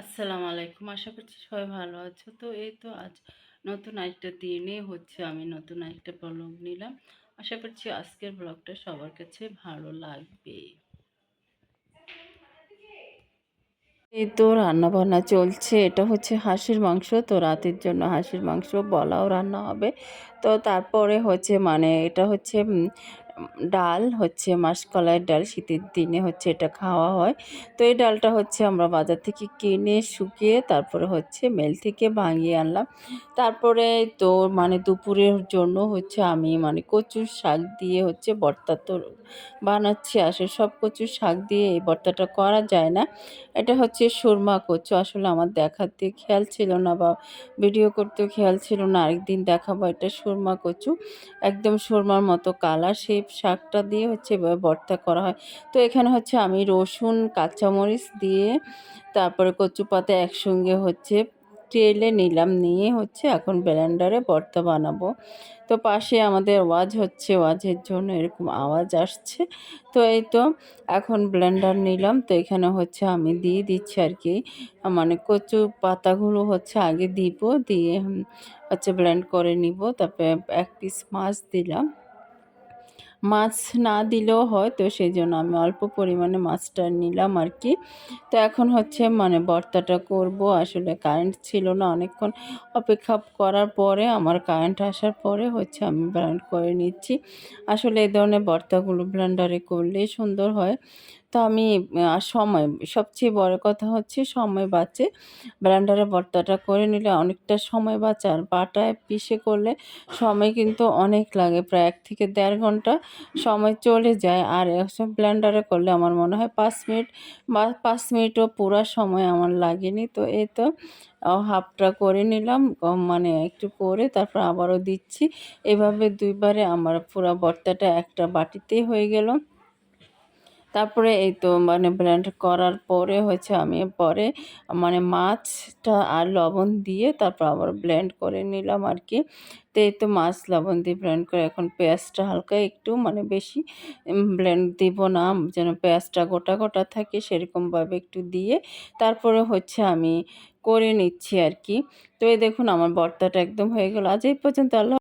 আসসালামু আলাইকুম আশা করছি সবাই ভালো আছো। তো এই তো আজ নতুন একটা দিনে হচ্ছে আমি নতুন একটা ব্লগ নিলাম। আশা করছি আজকের ব্লগটা সবার কাছে ভালো লাগবে। এই তো রান্না বান্না চলছে, এটা হচ্ছে হাঁসের মাংস। তো রাতের জন্য হাঁসের মাংস বলাও রান্না হবে। তো তারপরে হচ্ছে মানে এটা হচ্ছে ডাল হচ্ছে মাসকলাইয়ের ডাল, শীতের দিনে হচ্ছে এটা খাওয়া হয়। তো এই ডালটা হচ্ছে আমরা বাজার থেকে কিনে শুকিয়ে তারপরে হচ্ছে মেল থেকে ভাঙিয়ে আনলাম। তারপরে তো মানে দুপুরের জন্য হচ্ছে আমি মানে কচুর শাক দিয়ে হচ্ছে ভর্তা তো বানাচ্ছি আসলে সব কচুর শাক দিয়ে এই ভর্তাটা করা যায় না। এটা হচ্ছে সুরমা কচু, আসলে আমার দেখাতে খেয়াল ছিল না বা ভিডিও করতেও খেয়াল ছিল না। আরেকদিন দেখাবো এটা সুরমা কচু। একদম সুরমার মতো কালার সেই শাকটা দিয়ে হচ্ছে ভর্তা করা হয়। তো এখানে হচ্ছে আমি রসুন, কাঁচামরিচ দিয়ে তারপরে কচু পাতা একসঙ্গে হচ্ছে তেলে নিলাম, নিয়ে হচ্ছে এখন ব্লেন্ডারে ভর্তা বানাবো। তো পাশে আমাদের ওয়াজ হচ্ছে, ওয়াজের জন্য এরকম আওয়াজ আসছে। তো এই তো এখন ব্লেন্ডার নিলাম। তো এখানে হচ্ছে আমি দিয়ে দিচ্ছি আর কি মানে কচু পাতাগুলো হচ্ছে আগে দিব, দিয়ে হচ্ছে ব্লেন্ড করে নিব। তারপরে এক পিস মাছ দিলাম। মাছ না দিলেও হয়, তো সেই জন্য আমি অল্প পরিমাণে মাছটা নিলাম আর কি। তো এখন হচ্ছে মানে বর্তাটা করব। আসলে কারেন্ট ছিল না, অনেকক্ষণ অপেক্ষা করার পরে, আমার কারেন্ট আসার পরে হচ্ছে আমি ব্লান্ড করে নিচ্ছি। আসলে এই ধরনের বর্তাগুলো ব্লেন্ডারে করলেই সুন্দর হয়। তো আমি সময়, সবচেয়ে বড় কথা হচ্ছে সময় বাঁচে। ব্লেন্ডারে ভর্তাটা করে নিলে অনেকটা সময় বাঁচে আর বাটায় পিষে করলে সময় কিন্তু অনেক লাগে। প্রায় এক থেকে দেড় ঘণ্টা সময় চলে যায় আর এসব ব্লেন্ডারে করলে আমার মনে হয় পাঁচ মিনিট বা পাঁচ মিনিটও পুরো সময় আমার লাগেনি। তো এই তো হাফটা করে নিলাম মানে একটু করে তারপর আবারও দিচ্ছি। এভাবে দুইবারে আমার পুরো ভর্তাটা একটা বাটিতেই হয়ে গেল। তারপরে এই তো মানে ব্লেন্ড করার পরে হচ্ছে আমি পরে মানে মাছটা আর লবণ দিয়ে তারপর আবার ব্লেন্ড করে নিলাম আর কি তো এই তো মাছ লবণ দিয়ে ব্লেন্ড করে এখন পেঁয়াজটা হালকা একটু মানে বেশি ব্লেন্ড দিব না, যেন পেঁয়াজটা গোটা গোটা থাকে সেরকমভাবে একটু দিয়ে তারপরে হচ্ছে আমি করে নিচ্ছি আর কি তো এই দেখুন আমার বর্তাটা একদম হয়ে গেল। আজ এই পর্যন্ত আল্লাহ